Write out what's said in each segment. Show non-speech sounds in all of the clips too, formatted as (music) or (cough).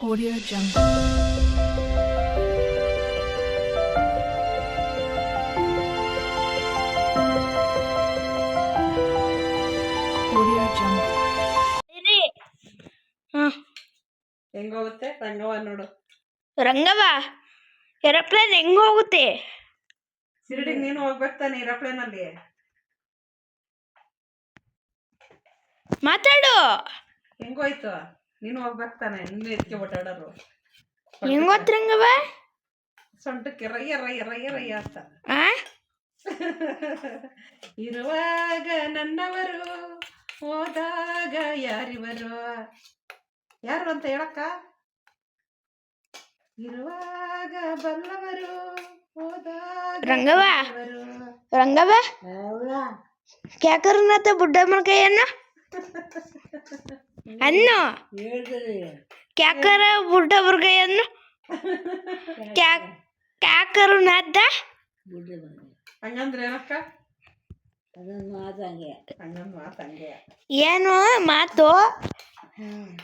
Audio Jungle. Audio Jungle. ಇರಿ ಹಾಂ. ಹೆಂಗೋಗುತ್ತೆ? ರಂಗವ ನೋಡು. ರಂಗವ ಏರೋಪ್ಲೇನ್ ಹೆಂಗ ಹೋಗುತ್ತೆ ಶಿರಡಿಗೆ ನೀನು ಹೋಗ್ಬೇಕು ತಾನೆ ಏರೋಪ್ಲೇನ್ ಅಲ್ಲಿ ಮಾತಾಡು. ಹೆಂಗೋಯ್ತು? ನೀನು ಹೋಗ್ಬೇಕ್ತಾನೆ ನೀನು ಎತ್ಕೆ ಓಡಾಡೋರು. ಹೆಂಗ್ ಓದ್ರಂಗವ ಸೊಂಟಕ್ಕೆ ರಯ್ಯ ರಯ್ಯ ರಯ್ಯ ರಯ್ಯ ಅಂತ. ಆ? (laughs) ಇರುವಾಗ ನನ್ನವರು ಹೋದಾಗ ಯಾರಿವರು? ಯಾರು ಅಂತ ಹೇಳಕ್ಕ? ಇರುವಾಗ ಬಲ್ಲವರು ಹೋದಾಗ ರಂಗವ ರಂಗವ ಹೌದಾ ಕ್ಯಾಕರ್ನಾಥ ಬುಡ್ಡ ಕೈಯನ್ನ (laughs) ಅನ್ನು. ಕ್ಯಾಕರ ಬುಡ್ಡ ಬುರ್ಗಯ್ಯನ್ನು ಕ್ಯಾಕರು ನಾದ್ದ. ಏನು ಮಾತು?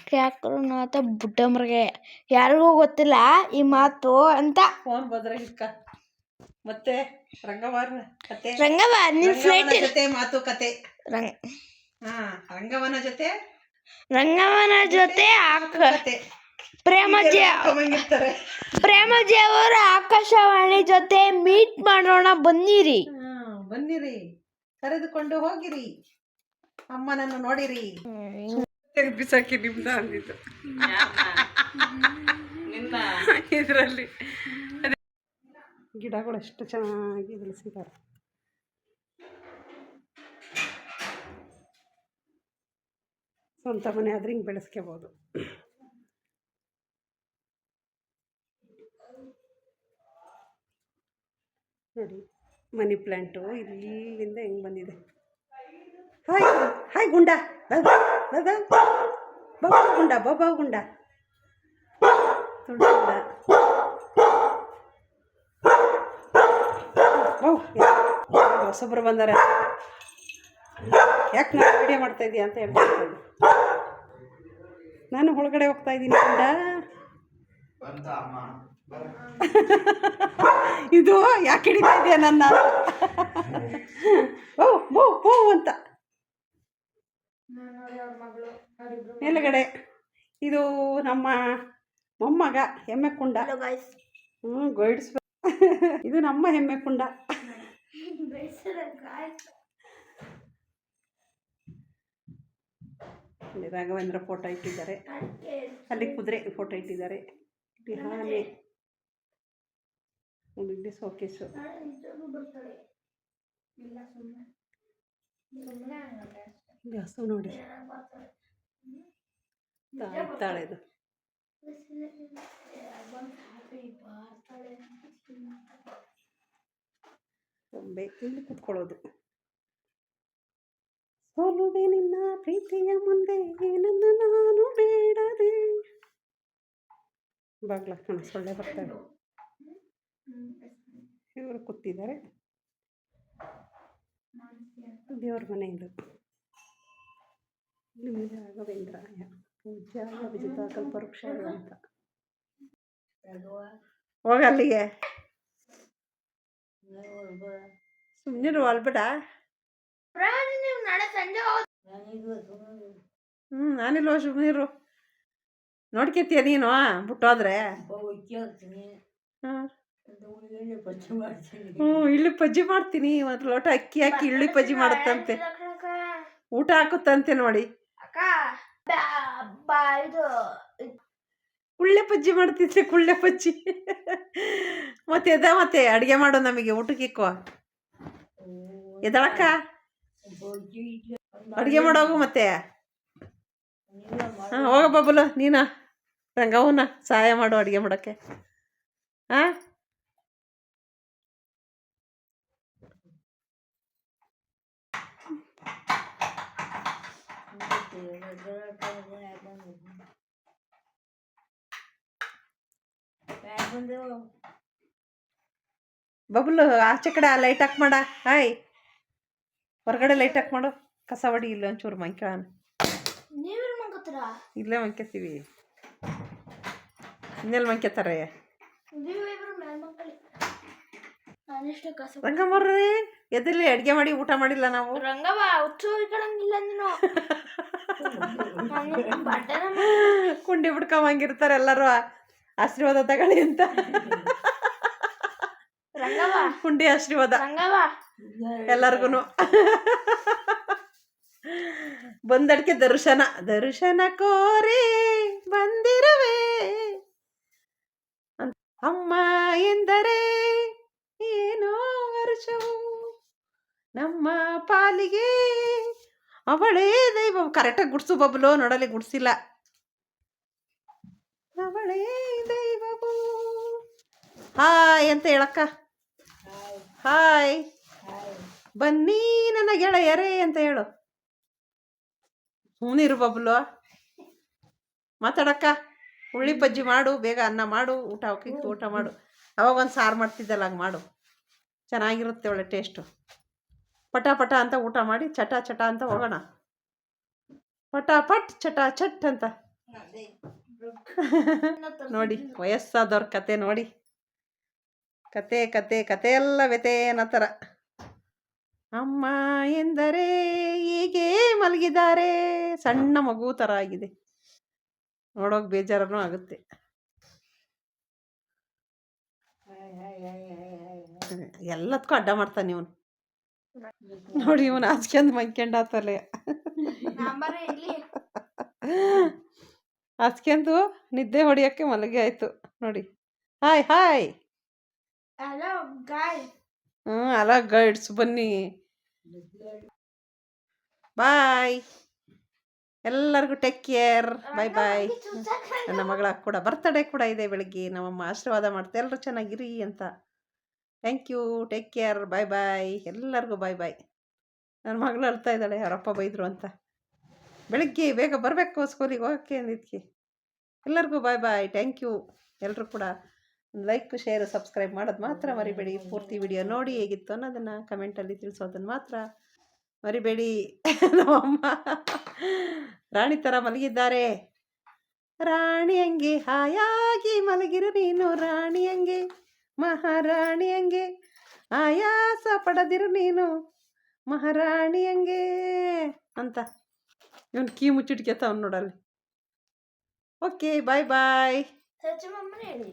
ಕ್ಯಾಕರು ನಾತ ಬುಡ್ಡ ಮೃಗಯ್ಯ ಯಾರಿಗೂ ಗೊತ್ತಿಲ್ಲ ಈ ಮಾತು ಅಂತ. ಫೋನ್ ಬದ್ರಾಗಿಕ್ಕ. ಮತ್ತೆ ರಂಗವಾರ ರಂಗವ ನಿನ್ ಫ್ಲೈಟ್ ಮಾತುಕತೆ ರಂಗ ಹಾ ರಂಗವನ ಜೊತೆ ರಂಗವನ ಜೊತೆ ಪ್ರೇಮಜಿ ಪ್ರೇಮಜಿ ಅವರ ಆಕಾಶವಾಣಿ ಜೊತೆ ಮೀಟ್ ಮಾಡೋಣ ಬನ್ನಿರಿ. ಬನ್ನಿರಿ. ಕರೆದುಕೊಂಡು ಹೋಗಿರಿ. ಅಮ್ಮನನ್ನು ನೋಡಿರಿ. ಬಿಸಾಕಿ ನಿಮ್ದ ಅಂದಿದ್ದು? ಇದರಲ್ಲಿ. ಗಿಡಗಳು ಎಷ್ಟು ಚೆನ್ನಾಗಿ ಬೆಳೆಸಿದ್ದಾರೆ. ಸ್ವಂತ ಮನೆ ಆದ್ರೆ ಹಿಂಗೆ ಬೆಳೆಸ್ಕೋಬೋದು ನೋಡಿ ಮನಿ ಪ್ಲ್ಯಾಂಟು ಇಲ್ಲಿಂದ ಹೆಂಗೆ ಬಂದಿದೆ ಹಾಯ್ ಹಾಯ್ ಗುಂಡ ಬಾಬಾ ಗುಂಡ ಬಾಬಾ ಗುಂಡ ತುಂಡು ಗುಂಡ ಓ ಹೊಸಬ್ರು ಬಂದಾರೆ ಯಾಕೆ ನಾನು ವಿಡಿಯೋ ಮಾಡ್ತಾ ಇದೀಯ ಅಂತ ಹೇಳ್ತಾ ನಾನು ಒಳಗಡೆ ಹೋಗ್ತಾ ಇದ್ದೀನಿ ಅಂತ (laughs) ಇದು ಯಾಕೆ ಹಿಡಿತಾ ಇದೆಯಾ ನನ್ನ? (laughs) ಓ ಬೋ ಬೋ ಅಂತ. ಮೇಲುಗಡೆ ಇದು ನಮ್ಮ ಮೊಮ್ಮಗ ಹೆಮ್ಮೆ ಕುಂಡ. ಹ್ಞೂ ಗೈಡ್ಸ್. (laughs) ಇದು ನಮ್ಮ ಹೆಮ್ಮೆ ಕುಂಡ. ಇಲ್ಲಿ ರಾಘವೇಂದ್ರ ಫೋಟೋ ಇಟ್ಟಿದ್ದಾರೆ. ಅಲ್ಲಿ ಕುದುರೆ ಫೋಟೋ ಇಟ್ಟಿದ್ದಾರೆ. ಇಲ್ಲಿ ಆನೆ ಇಲ್ಲಿ ಸೋಕೇಸು ಇಲ್ಲಿ ಹಸು ನೋಡಿ. ತಾಳೆ ಇದು ಗೊಂಬೆ ಇಲ್ಲಿ ಕುತ್ಕೊಳ್ಳೋದು. ಸೋಲುವೆ ನಿನ್ನ ಪ್ರೀತಿಯ ಮುಂದೆ ಏನನ್ನು ನಾನು ಬೇಡದೆ. ಬಾಗ್ಲ ಕಣ ಸೊಳ್ಳೆ ಬರ್ತಾರೆ ಇವರು ಕೂತಿದ್ದಾರೆ. ದೇವ್ರ ಮನೆ ಇದು ನಿಮಗೆ ರಾಘವೇಂದ್ರಾಯ ಪೂಜ್ಯಾಯ ವಿಜಿತ ಕಲ್ಪವೃಕ್ಷಾಯ ಅಂತ. ಹೋಗ ಅಲ್ಲಿಗೆ. ಸುಮ್ಮನೆ ಅಲ್ಬೇಡ ಹ್ಞೂ ನಾನಿಲ್ವ ಸುಮ್ಮನಿರು ನೋಡ್ಕೊತೀಯ ನೀನು ಬಿಟ್ಟೋದ್ರೆ? ಹಾಂ. ಹ್ಞೂ ಇಳ್ಳಿ ಪಜ್ಜಿ ಮಾಡ್ತೀನಿ. ಒಂದು ಲೋಟ ಅಕ್ಕಿ ಹಾಕಿ ಇಳ್ಳಿ ಪಜ್ಜಿ ಮಾಡುತ್ತಂತೆ. ಊಟ ಹಾಕುತ್ತಂತೆ ನೋಡಿ. ಅಕ್ಕ ಬಾ ಇದು ಕುಳ್ಳೆ ಪಜ್ಜಿ ಮಾಡ್ತಿದ್ದೆ ಕುಳ್ಳೆ ಪಜ್ಜಿ. ಮತ್ತೆ ಎದ ಮತ್ತೆ ಅಡುಗೆ ಮಾಡು ನಮಗೆ ಊಟಕ್ಕಿಕ್ಕೋ ಎದಳಕ್ಕ? ಅಡುಗೆ ಮಾಡೋಗು ಮತ್ತೆ? ಹಾಂ, ಹೋಗ ಬಬ್ಬಲು ನೀನ ರಂಗವನ್ನ ಸಹಾಯ ಮಾಡು ಅಡುಗೆ ಮಾಡೋಕ್ಕೆ. ಹಾಂ? ಬಬ್ಲು, ಆಚೆ ಕಡೆ ಲೈಟ್ ಹಾಕ್ ಮಾಡ, ಹಾಯ್. ಹೊರಗಡೆ ಲೈಟ್ ಹಾಕಿ ಮಾಡು ಕಸ ಹೊಡಿ ಇಲ್ಲ ಒಂಚೂರು ಮಂಕ್ಯಾನ ನೀವೇನು ಮಾಡ್ಕೋತೀರಾ ಇಲ್ಲೇ ಮಂಕ್ಯತೀವಿ. ಇನ್ನೆಲ್ಲಿ ಮಂಕ್ಯತಾರೆ? ನೀವಿಬ್ರು ಮೇಲ್ಮಕ್ಕಳಿ ನಾನೆಷ್ಟು ಕಸ ರಂಗಮ್ಮವ್ರೆ ಎದ್ರಲ್ಲಿ ಅಡುಗೆ ಮಾಡಿ ಊಟ ಮಾಡಿಲ್ಲ ನಾವು? ರಂಗವ ಹುಚ್ಚು ಇಟ್ಕೊಳಂಗಿಲ್ಲ ನೀನು (laughs) ನಾನು ಬಟ್ಟೆನ ಕುಂಡಿ ಬಿಡ್ಕೊಂಬಂಗಿರ್ತಾರೆ ಎಲ್ಲರೂ ಆಶೀರ್ವಾದ ತಗೊಳ್ಳಿ ಅಂತ. ರಂಗವ ಕುಂಡಿ ಆಶೀರ್ವಾದ. ರಂಗವ ಎಲ್ಲರಿಗೂ ಬಂದಡ್ಕೆ ದರ್ಶನ. ದರ್ಶನ ಕೋರಿ ಬಂದಿರುವೆ. ಅಮ್ಮ ಎಂದರೆ ಏನೋ ವರ್ಷವು ನಮ್ಮ ಪಾಲಿಗೆ ಅವಳೇ ದೈವ. ಕರೆಕ್ಟಾಗಿ ಗುಡ್ಸು ಬಬ್ಲು ನೋಡಲಿ ಗುಡ್ಸಿಲ್ಲ. ಅವಳೇ ದೈವವು. ಹಾಯ್ ಅಂತ ಹೇಳಕ್ಕ. ಹಾಯ್. ಬನ್ನಿ ನನ್ನ ಗೆಳೆಯರೇ ಅಂತ ಹೇಳು. ಹೂನಿರು ಬಬ್ಲು. ಮಾತಾಡಕ್ಕ. ಹುಳ್ಳಿ ಬಜ್ಜಿ ಮಾಡು, ಬೇಗ ಅನ್ನ ಮಾಡು, ಊಟ ಹಾಕಿತ್ತು ಊಟ ಮಾಡು. ಅವಾಗ ಒಂದು ಸಾರು ಮಾಡ್ತಿದ್ದಲ್ಲ ಹಂಗೆ ಮಾಡು. ಚೆನ್ನಾಗಿರುತ್ತೆ ಒಳ್ಳೆ ಟೇಸ್ಟು ಪಟ ಪಟ ಅಂತ ಊಟ ಮಾಡಿ, ಚಟ ಚಟ ಅಂತ ಹೋಗೋಣ. ಪಟ ಪಟ್ ಚಟ ಚಟ್ ಅಂತ. ನೋಡಿ, ವಯಸ್ಸಾದವ್ರ ಕತೆ ನೋಡಿ. ಕತೆ ಕತೆ ಕತೆ ಎಲ್ಲ ವ್ಯತೆ ಥರ ಅಮ್ಮ ಎಂದರೆ ಹೀಗೆ ಮಲಗಿದ್ದಾರೆ. ಸಣ್ಣ ಮಗು ಥರ ಆಗಿದೆ. ನೋಡೋಕೆ ಬೇಜಾರನೂ ಆಗುತ್ತೆ. ಎಲ್ಲದಕ್ಕೂ ಅಡ್ಡ ಮಾಡ್ತಾನೆ ಇವನು. ನೋಡಿ ಇವನು ಆಚ್ಕೊಂಡು ಮಂಕ್ಯಂಡಾತಲೆ ತಲೆ ಆಚ್ಕೊಂಡು ನಿದ್ದೆ ಹೊಡಿಯೋಕ್ಕೆ ಮಲಗಿ ಆಯ್ತು. ನೋಡಿ. Hi hi. ಹಲೋ ಗೈಡ್ಸ್ ಬನ್ನಿ. ಬಾಯ್ ಎಲ್ಲರಿಗೂ ಟೇಕ್ ಕೇರ್ ಬಾಯ್ ಬಾಯ್ ನನ್ನ ಮಗಳ ಕೂಡ ಬರ್ತಡೇ ಕೂಡ ಇದೆ ಬೆಳಗ್ಗೆ. ನಮ್ಮಮ್ಮ ಆಶೀರ್ವಾದ ಮಾಡ್ತಾ ಎಲ್ಲರೂ ಚೆನ್ನಾಗಿರಿ ಅಂತ. Thank you take care bye bye ಎಲ್ಲರಿಗೂ ಬಾಯ್ ಬಾಯ್ ನನ್ನ ಮಗಳು ಅಳ್ತಾ ಇದ್ದಾಳೆ. ಅವರಪ್ಪ ಬೈದರು ಅಂತ. ಬೆಳಗ್ಗೆ ಬೇಗ ಬರಬೇಕು ಸ್ಕೂಲಿಗೆ ಹೋಗೋಕ್ಕೆ ಅಂದಿದ್ಕೆ. ಎಲ್ಲರಿಗೂ ಬಾಯ್ ಬಾಯ್ ಥ್ಯಾಂಕ್ ಯು ಎಲ್ಲರೂ ಕೂಡ ಲೈಕ್ ಶೇರ್ ಸಬ್ಸ್ಕ್ರೈಬ್ ಮಾಡೋದು ಮಾತ್ರ ಮರಿಬೇಡಿ. ಪೂರ್ತಿ ವಿಡಿಯೋ ನೋಡಿ ಹೇಗಿತ್ತು ಅನ್ನೋದನ್ನು ಕಮೆಂಟಲ್ಲಿ ತಿಳಿಸೋದನ್ನು ಮಾತ್ರ. ಮರಿಬೇಡಿ (laughs) ನಮ್ಮಮ್ಮ. ರಾಣಿ ಥರ ಮಲಗಿದ್ದಾರೆ. ರಾಣಿ ಹಂಗೆ ಹಾಯಾಗಿ ಮಲಗಿರು ನೀನು ರಾಣಿ ಹಂಗೆ ಮಹಾರಾಣಿ ಹಂಗೆ ಆಯಾಸ ಪಡೆದಿರು ನೀನು ಮಹಾರಾಣಿ ಹಂಗೆ ಅಂತ. ಇವನು ಕೀ ಮುಚ್ಚಿಟ್ಕೆತ ಅವ್ನು ನೋಡಲ್ಲಿ ಓಕೆ ಬಾಯ್ ಬಾಯ್ ಹೇಳಿ